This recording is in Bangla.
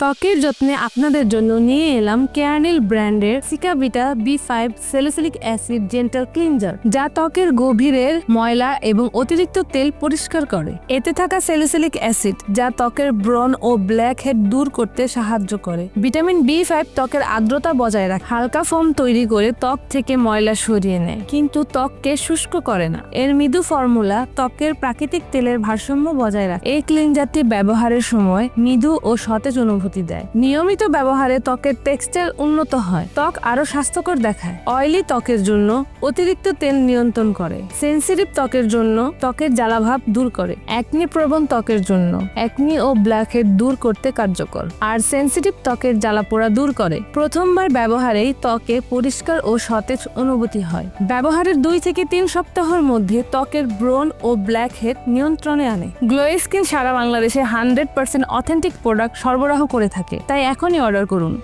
ত্বকের যত্নে আপনাদের জন্য নিয়ে এলাম কেয়ারনিল ব্র্যান্ডের সিকাবিটা B five salicylic acid gentle cleanser যা ত্বকের গভীরের ময়লা এবং অতিরিক্ত তেল পরিষ্কার করে। এতে থাকা সেলিসিলিক অ্যাসিড যা ত্বকের ব্রণ ও ব্ল্যাক হেড দূর করতে সাহায্য করে। ভিটামিন বি ফাইভ ত্বকের আর্দ্রতা বজায় রাখে। হালকা ফোম তৈরি করে ত্বক থেকে ময়লা সরিয়ে নেয়, কিন্তু ত্বককে শুষ্ক করে না। এর মৃদু ফর্মুলা ত্বকের প্রাকৃতিক তেলের ভারসাম্য বজায় রাখে। এই ক্লিনজারটি ব্যবহারের সময় মৃদু ও সতেজ অনুভূতি দেয়। নিয়মিত ব্যবহারে ত্বকের টেক্সচার উন্নত হয়। ত্বক আরও স্বাস্থ্যকর দেখায়। অয়েলি ত্বকের জন্য অতিরিক্ত তেল নিয়ন্ত্রণ করে। সেন্সিটিভ ত্বকের জন্য ত্বকের জ্বালাভাব দূর করে। একনি প্রবণ ত্বকের জন্য একনি ও ব্ল্যাকহেড দূর করতে কার্যকর। আর সেন্সিটিভ ত্বকের জ্বালাপোড়া দূর করে। প্রথমবার ব্যবহারেই ত্বকে পরিষ্কার ও সতেজ অনুভূতি হয়। ব্যবহারের দুই থেকে তিন সপ্তাহের মধ্যে ত্বকের ব্রণ ও ব্ল্যাক হেড নিয়ন্ত্রণে আনে। গ্লো স্কিন সারা বাংলাদেশে হান্ড্রেড পার্সেন্ট অথেন্টিক প্রোডাক্ট সরবরাহ করে থাকে। তাই এখনই অর্ডার করুন।